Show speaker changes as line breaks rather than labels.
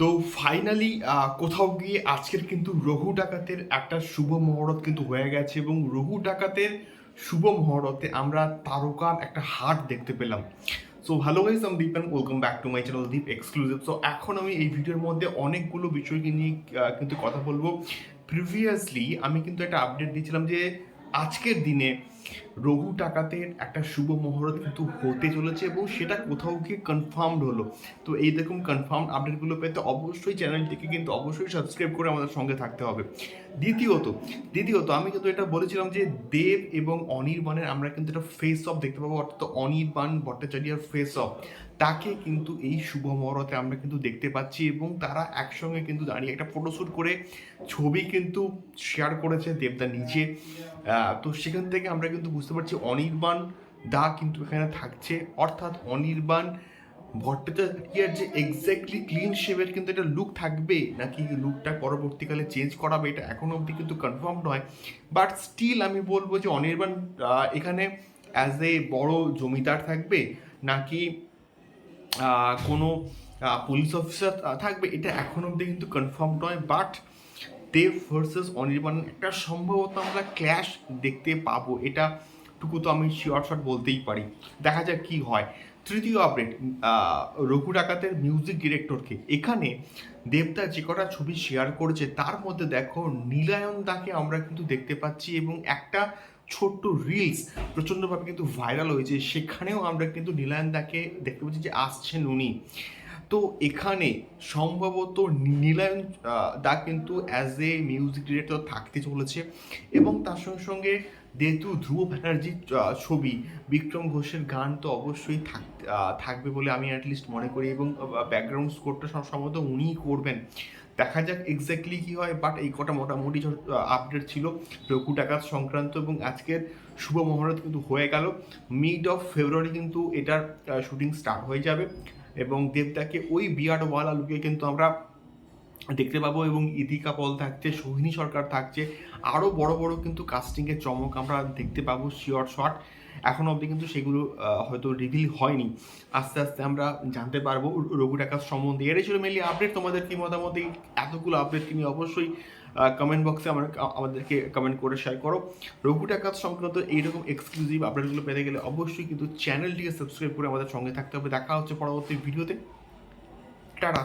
তো ফাইনালি কোথাও গিয়ে আজকের কিন্তু রঘু ডাকাতের একটা শুভ মহরত কিন্তু হয়ে গেছে এবং রঘু ডাকাতের শুভ মহরতে আমরা তারকার একটা হাট দেখতে পেলাম। সো ভালো গাইজ আমি Deep and welcome back to my channel Deep exclusive so এখন আমি এই ভিডিওর মধ্যে অনেকগুলো বিষয়কে নিয়ে কিন্তু কথা বলব। প্রিভিয়াসলি আমি কিন্তু একটা আপডেট দিয়েছিলাম যে, আজকের দিনে রঘু টাকাতের একটা শুভ মহরত কিন্তু হতে চলেছে এবং সেটা কোথাও গিয়ে কনফার্মড হলো। তো এই রকম কনফার্ম আপডেটগুলো পেতে অবশ্যই চ্যানেলটিকে কিন্তু অবশ্যই সাবস্ক্রাইব করে আমাদের সঙ্গে থাকতে হবে। দ্বিতীয়ত দ্বিতীয়ত আমি কিন্তু এটা বলেছিলাম যে দেব এবং অনির্বাণের আমরা কিন্তু একটা ফেস অফ দেখতে পাবো অর্থাৎ অনির্বাণ ভট্টাচার্যের ফেস অফ তাকে কিন্তু এই শুভ মহরতে আমরা কিন্তু দেখতে পাচ্ছি এবং তারা একসঙ্গে কিন্তু দাঁড়িয়ে একটা ফটোশ্যুট করে ছবি কিন্তু শেয়ার করেছে দেবদা আহ, তো সেখান থেকে আমরা কিন্তু বুঝতে পারছি অনির্বাণ দা কিন্তু এখানে থাকছে। অর্থাৎ অনির্বাণ ভট্টাচার্যের যে এক্স্যাক্টলি ক্লিন শেভের কিন্তু একটা লুক থাকবে, নাকি লুকটা পরবর্তীকালে চেঞ্জ করাবে, এটা এখনও অবধি কিন্তু কনফার্ম নয়। বাট স্টিল আমি বলব যে অনির্বাণ এখানে অ্যাজ এ বড় জমিদার থাকবে, নাকি কোনো পুলিশ অফিসার থাকবে, এটা এখন অবধি কিন্তু কনফার্ম নয়। বাট দেব ভার্সেস অনির্বাণ, একটা সম্ভবত আমরা ক্ল্যাশ দেখতে পাবো। এটা টুকু তো আমি শিওর শট বলতেই পারি। দেখা যাক কি হয়। তৃতীয় আপডেট রঘু ডাকাতের মিউজিক ডিরেক্টরকে এখানে দেবদা যে কটা ছবি শেয়ার করেছে, তার মধ্যে দেখো নীলায়ন দাকে আমরা কিন্তু দেখতে পাচ্ছি এবং একটা ছোট্ট রিলস প্রচণ্ডভাবে কিন্তু ভাইরাল হয়েছে। সেখানেও আমরা কিন্তু নীলায়ন দাকে দেখতে পাচ্ছি যে আসছেন উনি। তো এখানে সম্ভবত নীলায়ন দা কিন্তু অ্যাজ এ মিউজিক ডিরেক্টর থাকতে চলেছে এবং তার সঙ্গে সঙ্গে যেহেতু ধ্রুব ব্যানার্জির ছবি বিক্রম ঘোষের গান তো অবশ্যই থাক থাকবে বলে আমি অ্যাটলিস্ট মনে করি এবং ব্যাকগ্রাউন্ড স্কোরটা সম্ভবত উনিই করবেন। দেখা যাক এক্স্যাক্টলি কী হয় বাট এই কটা মোটামুটি আপডেট ছিল রঘু ডাকাত সংক্রান্ত এবং আজকের শুভ মহরত কিন্তু হয়ে গেল। মিড অফ ফেব্রুয়ারি কিন্তু এটার শুটিং স্টার্ট হয়ে যাবে। এবং দেবদাকে ওই বিয়ার্ডওয়ালা লুকে কিন্তু আমরা দেখতে পাবো এবং ইদিকা পল থাকছে, সোহিনী সরকার থাকছে। আরও বড় বড় কিন্তু কাস্টিংয়ের চমক আমরা দেখতে পাবো শিওর শট এখন অবধি কিন্তু সেগুলো হয়তো রিভিল হয়নি। আস্তে আস্তে আমরা জানতে পারব রঘু ডাকাত সম্বন্ধে। এটাই ছিল মেনলি আপডেট তোমাদের কি মতামত? এই এতগুলো আপডেট তুমি অবশ্যই কমেন্ট বক্সে আমার আমাদেরকে কমেন্ট করে শেয়ার করো। রঘু ডাকাত সংক্রান্ত এইরকম এক্সক্লুসিভ আপডেটগুলো পেতে গেলে অবশ্যই কিন্তু চ্যানেলটিকে সাবস্ক্রাইব করে আমাদের সঙ্গে থাকতে হবে। দেখা হচ্ছে পরবর্তী ভিডিওতে টাটা।